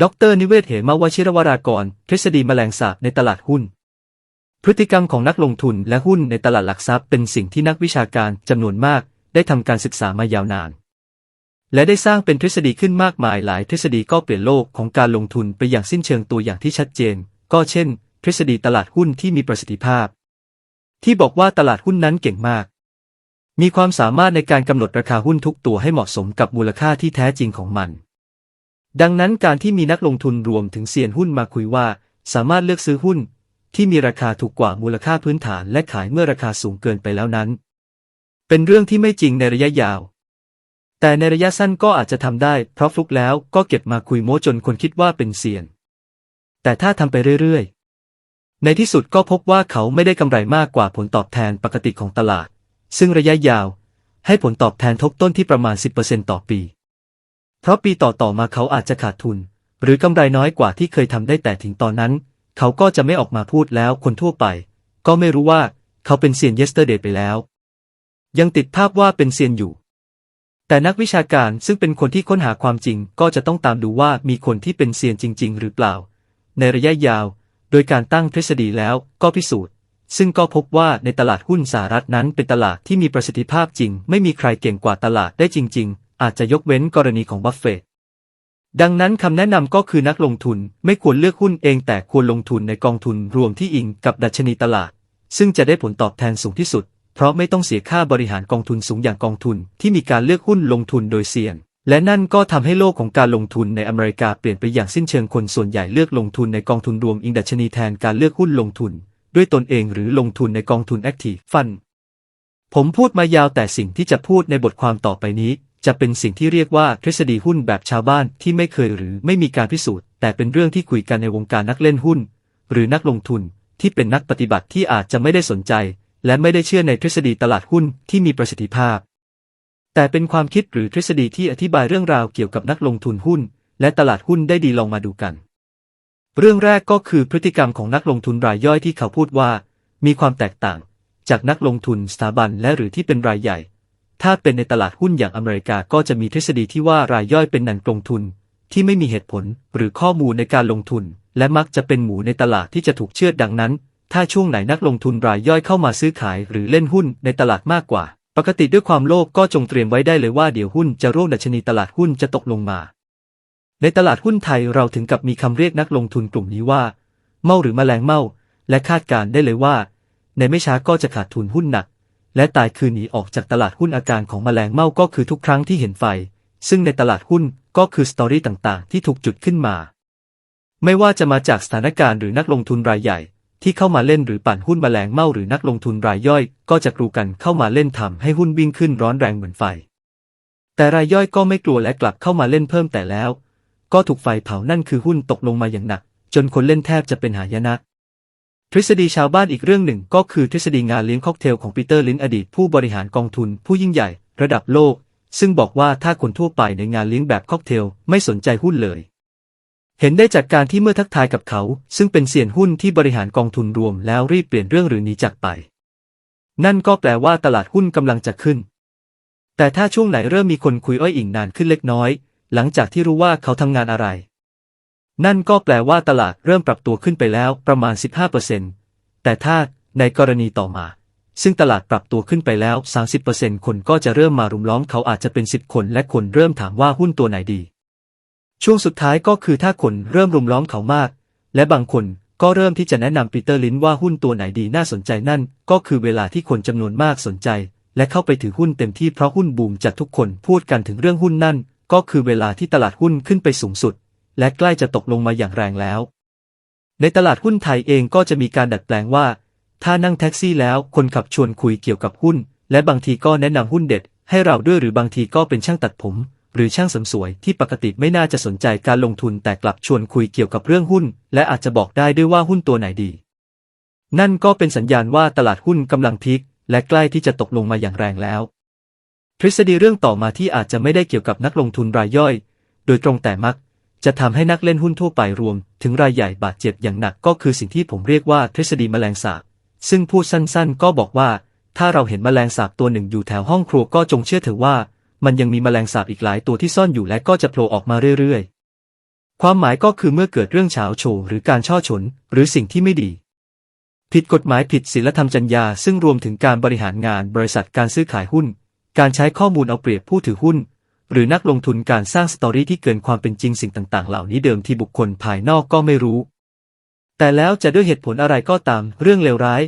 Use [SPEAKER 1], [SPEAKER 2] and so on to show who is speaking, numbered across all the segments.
[SPEAKER 1] ดรนิเวศเหมาวชิรวรากร ทฤษฎีแมลงสาบในตลาดหุ้น พฤติกรรมของนักลงทุนและหุ้นในตลาดหลักทรัพย์เป็นสิ่งที่นักวิชาการจำนวนมาก ได้ทำการศึกษามายาวนาน และได้สร้างเป็นทฤษฎีขึ้นมากมายหลายทฤษฎีก็เปลี่ยนโลกของการลงทุนไปอย่างสิ้นเชิงตัวอย่างที่ชัดเจน ก็เช่น ทฤษฎีตลาดหุ้นที่มีประสิทธิภาพ ที่บอกว่าตลาดหุ้นนั้นเก่งมาก มีความสามารถในการกำหนดราคาหุ้นทุกตัวให้เหมาะสมกับมูลค่าที่แท้จริงของมัน ดังนั้นการที่มีนักลงทุนรวมถึงเซียนหุ้นมาคุยว่า สามารถเลือกซื้อหุ้น ที่มีราคาถูกกว่ามูลค่าพื้นฐานและขายเมื่อราคาสูงเกินไปแล้วนั้น เป็นเรื่องที่ไม่จริงในระยะยาว แต่ในระยะสั้นก็อาจจะทำได้ เพราะฟลุกแล้วก็เก็บมาคุยโม้จนคนคิดว่าเป็นเซียน แต่ถ้าทำไปเรื่อยๆ ในที่สุดก็พบว่าเขาไม่ได้กำไรมากกว่าผลตอบแทนปกติของตลาด ซึ่งระยะยาว ให้ผลตอบแทนทบต้นที่ประมาณ 10%ต่อปี เพราะปีต่อๆมาเขาอาจจะขาดทุน หรือกำไรน้อยกว่าที่เคยทำได้แต่ถึงตอนนั้น เขาก็จะไม่ออกมาพูดแล้วคนทั่วไป ก็ไม่รู้ว่าเขาเป็นเซียน yesterday ไปแล้ว ยังติดภาพว่าเป็นเซียนอยู่ แต่นักวิชาการซึ่งเป็นคนที่ค้นหาความจริงก็จะต้องตามดูว่ามีคนที่เป็นเซียนจริง ๆ หรือเปล่า ในระยะยาว โดยการตั้งทฤษฎีแล้วก็พิสูจน์ซึ่งก็พบว่าในตลาดหุ้นสหรัฐนั้นเป็นตลาดที่มีประสิทธิภาพจริง ไม่มีใครเก่งกว่าตลาดได้จริงๆ อาจจะยกเว้นกรณีของบัฟเฟต์ดังนั้นคำแนะนำก็คือนักลงทุนไม่ควรเลือกหุ้นเองแต่ควรลงทุนในกองทุนรวมที่อิงกับดัชนีตลาด ซึ่งจะได้ผลตอบแทนสูงที่สุด เพราะไม่ต้องเสียค่าบริหารกองทุนสูงอย่างกองทุนที่มีการเลือกหุ้นลงทุนโดยเสี่ยง และนั่นก็ทำให้โลกของการลงทุนในอเมริกาเปลี่ยนไปอย่างสิ้นเชิงคนส่วนใหญ่เลือกลงทุนในกองทุนรวมอิงดัชนีแทนการเลือกหุ้นลงทุน ด้วยตนเองหรือลงทุนในกองทุน Active Fund ผมพูดมายาวแต่สิ่งที่จะพูดในบทความต่อไปนี้ จะเป็นสิ่งที่เรียกว่าทฤษฎีหุ้นแบบชาวบ้านที่ไม่เคยหรือไม่มีการพิสูจน์ แต่เป็นเรื่องที่คุยกันในวงการนักเล่นหุ้น หรือนักลงทุนที่เป็นนักปฏิบัติที่อาจจะไม่ได้สนใจ และไม่ได้เชื่อในทฤษฎีตลาดหุ้นที่มีประสิทธิภาพ แต่เป็นความคิดหรือทฤษฎีที่อธิบายเรื่องราวเกี่ยวกับนักลงทุนหุ้น และตลาดหุ้นได้ดีลองมาดูกัน เรื่องแรกก็คือพฤติกรรมของนักลงทุนรายย่อยที่เขาพูดว่า มีความแตกต่าง จากนักลงทุนสถาบันและหรือที่เป็นรายใหญ่ ถ้าเป็นในตลาดหุ้นอย่างอเมริกาก็จะมีทฤษฎีที่ว่ารายย่อยเป็นนันลงทุน ที่ไม่มีเหตุผลหรือข้อมูลในการลงทุน และมักจะเป็นหมูในตลาดที่จะถูกเชื่อดดังนั้น ถ้าช่วงไหนนักลงทุนรายย่อยเข้ามาซื้อขายหรือเล่นหุ้นในตลาดมากกว่า ปกติด้วยความโลภก็จงเตรียมไว้ได้เลยว่าเดี๋ยวหุ้นจะร่วงดัชนีตลาดหุ้นจะตกลงมา ในตลาดหุ้นไทยเราถึงกับมีคำเรียกนักลงทุนกลุ่มนี้ว่า เมาหรือแมลงเมาและคาดการได้เลยว่า ในไม่ช้าก็จะขาดทุนหุ้นหนัก และตายคืนหนีออกจากตลาดหุ้นอาการของแมลงเม่าก็คือทุกครั้งที่เห็นไฟ ซึ่งในตลาดหุ้นก็คือสตอรี่ต่างๆ ที่ถูกจุดขึ้นมา ไม่ว่าจะมาจากสถานการณ์หรือนักลงทุนรายใหญ่ ที่เข้ามาเล่นหรือปั่นหุ้นแมลงเม่าหรือนักลงทุนรายย่อย ก็จะกรูกันเข้ามาเล่นทำให้หุ้นวิ่งขึ้นร้อนแรงเหมือนไฟ แต่รายย่อยก็ไม่กลัวและกลับเข้ามาเล่นเพิ่มแต่แล้ว ก็ถูกไฟเผานั่นคือหุ้นตกลงมาอย่างหนัก จนคนเล่นแทบจะเป็นหายนะ ทฤษฎีชาวบ้านอีกเรื่องหนึ่งก็คือทฤษฎีงานเลี้ยงค็อกเทลของปีเตอร์ลินอดีตผู้บริหารกองทุนผู้ยิ่งใหญ่ ระดับโลก ซึ่งบอกว่าถ้าคนทั่วไปในงานเลี้ยงแบบค็อกเทลไม่สนใจหุ้นเลย เห็นได้จากการที่เมื่อทักทายกับเขา ซึ่งเป็นเสี่ยนหุ้นที่บริหารกองทุนรวมแล้วรีบเปลี่ยนเรื่องหรือหนีจากไป นั่นก็แปลว่าตลาดหุ้นกำลังจะขึ้น แต่ถ้าช่วงไหนเริ่มมีคนคุยอ้อยอิงนานขึ้นเล็กน้อย หลังจากที่รู้ว่าเขาทำงานอะไร นั่นก็แปลว่าตลาดเริ่มปรับตัวขึ้นไปแล้วประมาณ 15%แต่ถ้าในกรณีต่อมา ซึ่งตลาดปรับตัวขึ้นไปแล้ว 30%คนก็จะเริ่มมารุมล้อมเขาอาจจะเป็น 10 คนและคนเริ่มถามว่าหุ้นตัวไหนดี ช่วงสุดท้ายก็คือถ้าคนเริ่มรุมล้อมเขามาก และบางคนก็เริ่มที่จะแนะนำปีเตอร์ลินว่าหุ้นตัวไหนดีน่าสนใจนั่น ก็คือเวลาที่คนจำนวนมากสนใจ และเข้าไปถือหุ้นเต็มที่เพราะหุ้นบูมจากทุกคนพูดกันถึงเรื่องหุ้นนั่น ก็คือเวลาที่ตลาดหุ้นขึ้นไปสูงสุด และใกล้จะตกลงมาอย่างแรงแล้ว ในตลาดหุ้นไทยเองก็จะมีการดัดแปลงว่า ถ้านั่งแท็กซี่แล้วคนขับชวนคุยเกี่ยวกับหุ้น และบางทีก็แนะนำหุ้นเด็ด ให้เราด้วยหรือบางทีก็เป็นช่างตัดผม หรือช่างเสริมสวยที่ปกติไม่น่าจะสนใจการลงทุนแต่กลับชวนคุยเกี่ยวกับเรื่องหุ้น และอาจจะบอกได้ด้วยว่าหุ้นตัวไหนดี นั่นก็เป็นสัญญาณว่าตลาดหุ้นกำลังพีคและใกล้ที่จะตกลงมาอย่างแรงแล้ว ทฤษฎีเรื่องต่อมาที่อาจจะไม่ได้เกี่ยวกับนักลงทุนรายย่อย โดยตรงแต่มัก จะทำให้นักเล่นหุ้นทั่วไปรวม ถึงรายใหญ่บาดเจ็บอย่างหนักก็คือสิ่งที่ผมเรียกว่าทฤษฎีแมลงสาบ ซึ่งพูดสั้นๆ ก็บอกว่า ถ้าเราเห็นแมลงสาบตัวหนึ่งอยู่แถวห้องครัวก็จงเชื่อเถอะว่า มันยังมีแมลงสาบอีกหลายตัวที่ซ่อนอยู่และก็จะโผล่ออกมาเรื่อยๆ ความหมายก็คือเมื่อเกิดเรื่องเฉาโชหรือการช่อฉน หรือสิ่งที่ไม่ดี ผิดกฎหมายผิดศีลธรรมจรรยา ซึ่งรวมถึงการบริหารงานบริษัทการซื้อขายหุ้น การใช้ข้อมูลเอาเปรียบผู้ถือหุ้น หรือนักลงทุนการสร้างสตอรี่ที่เกินความเป็นจริงสิ่งต่าง ๆ เหล่านี้เดิมที่บุคคลภายนอกก็ไม่รู้ แต่แล้วจะด้วยเหตุผลอะไรก็ตาม เรื่องเลวร้าย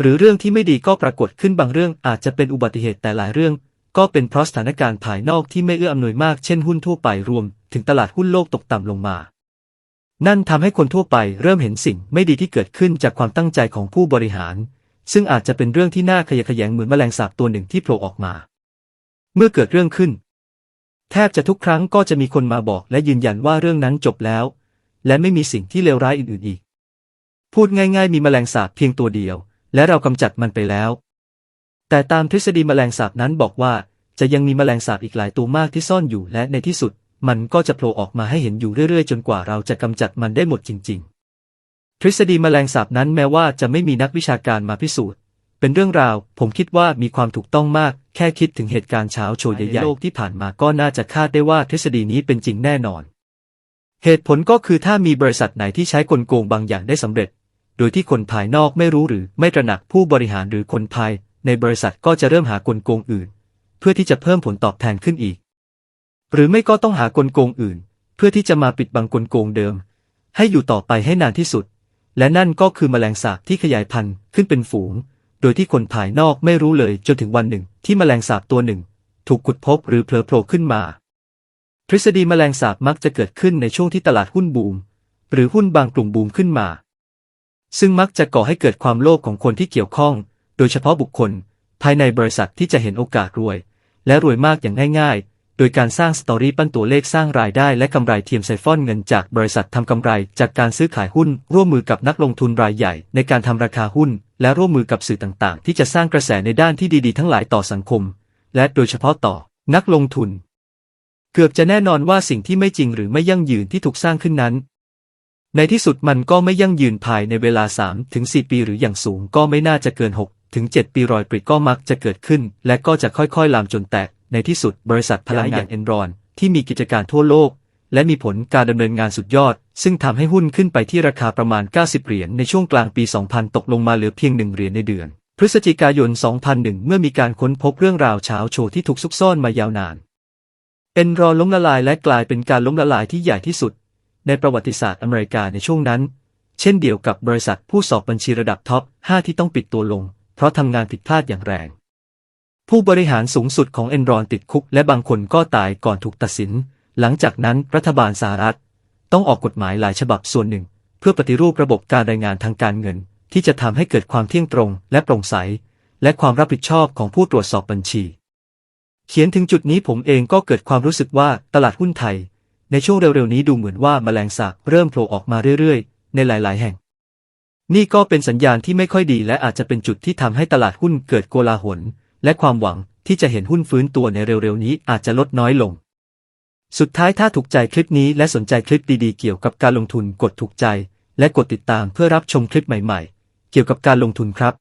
[SPEAKER 1] หรือเรื่องที่ไม่ดีก็ปรากฏขึ้นบางเรื่องอาจจะเป็นอุบัติเหตุแต่หลายเรื่อง ก็เป็นเพราะสถานการณ์ภายนอกที่ไม่เอื้ออำนวยมากเช่นหุ้นทั่วไปรวม ถึงตลาดหุ้นโลกตกต่ำลงมา นั่นทำให้คนทั่วไปเริ่มเห็นสิ่งไม่ดีที่เกิดขึ้นจากความตั้งใจของผู้บริหาร ซึ่งอาจจะเป็นเรื่องที่น่าขยะแขยงเหมือนแมลงสาบตัวหนึ่งที่โผล่ออกมา เมื่อเกิดเรื่องขึ้น แทบจะทุกครั้งก็จะมีคนมาบอกและยืนยันว่าเรื่องนั้นจบแล้ว และไม่มีสิ่งที่เลวร้ายอื่นๆอีก พูดง่ายๆ มีแมลงสาบเพียงตัวเดียว และเรากำจัดมันไปแล้ว แต่ตามทฤษฎีแมลงสาบนั้นบอกว่าจะยังมีแมลงสาบอีกหลายตัวมากที่ซ่อนอยู่และในที่สุด มันก็จะโผล่ออกมาให้เห็นอยู่เรื่อยๆ จนกว่าเราจะกำจัดมันได้หมดจริง ๆ ทฤษฎีแมลงสาบนั้นแม้ว่าจะไม่มีนักวิชาการมาพิสูจน์ เป็นเรื่องราว ผมคิดว่ามีความถูกต้องมาก แค่คิดถึงเหตุการณ์เช้าโชว์ใหญ่ๆโลกที่ผ่านมาก็น่าจะคาดได้ว่าทฤษฎีนี้เป็นจริงแน่นอน เหตุผลก็คือถ้ามีบริษัทไหนที่ใช้กลโกงบางอย่างได้สำเร็จ โดยที่คนภายนอกไม่รู้หรือไม่ตระหนักผู้บริหารหรือคนภายในบริษัทก็จะเริ่มหากลโกงอื่น เพื่อที่จะเพิ่มผลตอบแทนขึ้นอีก หรือไม่ก็ต้องหากลโกงอื่น เพื่อที่จะมาปิดบังกลโกงเดิม ให้อยู่ต่อไปให้นานที่สุด และนั่นก็คือแมลงสาบที่ขยายพันธุ์ขึ้นเป็นฝูง โดยที่คนภายนอกไม่รู้เลยจนถึงวันหนึ่งที่แมลงสาบตัวหนึ่ง ถูกขุดพบหรือเผลอโผล่ขึ้นมา ทฤษฎีแมลงสาบมักจะเกิดขึ้นในช่วงที่ตลาดหุ้นบูม หรือหุ้นบางกลุ่มบูมขึ้นมา ซึ่งมักจะก่อให้เกิดความโลภของคนที่เกี่ยวข้อง โดยเฉพาะบุคคล ภายในบริษัทที่จะเห็นโอกาสรวย และรวยมากอย่างง่ายๆ โดยการสร้างสตอรี่ปั้นตัวเลขสร้างรายได้และกำไรเทียมไซฟอนเงินจากบริษัททำกำไรจากการซื้อขายหุ้น ร่วมมือกับนักลงทุนรายใหญ่ในการทำราคาหุ้น และร่วมมือกับสื่อต่างๆ ที่จะสร้างกระแสในด้านที่ดีๆ ทั้งหลายต่อสังคม และโดยเฉพาะต่อ นักลงทุน เกือบจะแน่นอนว่าสิ่งที่ไม่จริงหรือไม่ยั่งยืนที่ถูกสร้างขึ้นนั้น ในที่สุดมันก็ไม่ยั่งยืนภายในเวลา3ถึง4ปีหรืออย่างสูงก็ไม่น่าจะเกิน6ถึง7ปีรอยปริก็มักจะเกิดขึ้น และก็จะค่อยๆลามจนแตก ในที่สุดบริษัทพลังงานเอนรอนที่มีกิจการทั่วโลก และมีผลการดำเนินงานสุดยอด ซึ่งทำให้หุ้นขึ้นไปที่ราคาประมาณ 90 เหรียญในช่วงกลางปี 2000 ตกลงมาเหลือเพียง 1 เหรียญในเดือน พฤศจิกายน 2001 เมื่อมีการค้นพบเรื่องราวเช้าโชว์ที่ถูกซุกซ่อนมายาวนาน เอนรอนล้มละลายและกลายเป็นการล้มละลายที่ใหญ่ที่สุด ในประวัติศาสตร์อเมริกาในช่วงนั้น เช่นเดียวกับบริษัทผู้สอบบัญชีระดับท็อป 5 ที่ต้องปิดตัวลง เพราะทำงานผิดพลาดอย่างแรง ผู้บริหารสูงสุดของเอนรอนติดคุกและบางคนก็ตายก่อนถูกตัดสิน หลังจากนั้นรัฐบาลสหรัฐ ต้องออกกฎหมายหลายฉบับส่วนหนึ่ง เพื่อปฏิรูประบบการรายงานทางการเงิน ที่จะทำให้เกิดความเที่ยงตรงและโปร่งใส และความรับผิดชอบของผู้ตรวจสอบบัญชี เขียนถึงจุดนี้ผมเองก็เกิดความรู้สึกว่าตลาดหุ้นไทย ในช่วงเร็วๆนี้ดูเหมือนว่าแมลงสาบเริ่มโผล่ออกมาเรื่อยๆ ในหลายๆ แห่ง นี่ก็เป็นสัญญาณที่ไม่ค่อยดี และอาจจะเป็นจุดที่ทำให้ตลาดหุ้นเกิดโกลาหล และความหวังที่จะเห็นหุ้นฟื้นตัวในเร็วๆนี้อาจจะลดน้อยลง สุดท้ายถ้าถูกใจคลิปนี้และสนใจคลิปดีๆเกี่ยวกับการลงทุนกดถูกใจ และกดติดตามเพื่อรับชมคลิปใหม่ๆ เกี่ยวกับการลงทุนครับ